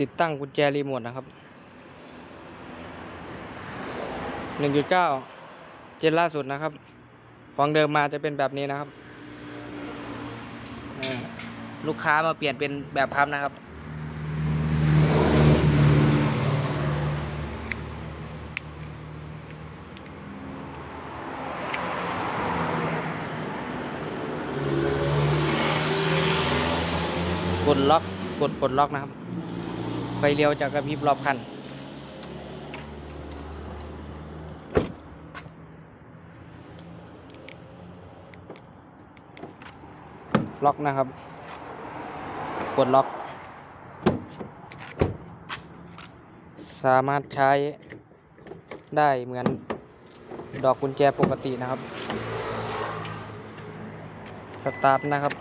ติดตั้งกุญแจรีโมทนะครับ 1.9 เจนล่าสุดนะครับ ของเดิมมาจะเป็นแบบนี้นะครับ ลูกค้ามาเปลี่ยนเป็นแบบพับนะครับ กดล็อก กดปลดล็อกนะครับ ไฟเลี้ยวจะกระพริบรอบคันล็อกนะครับ กดล็อก สามารถใช้ได้เหมือนดอกกุญแจปกตินะครับ สตาร์ทนะครับ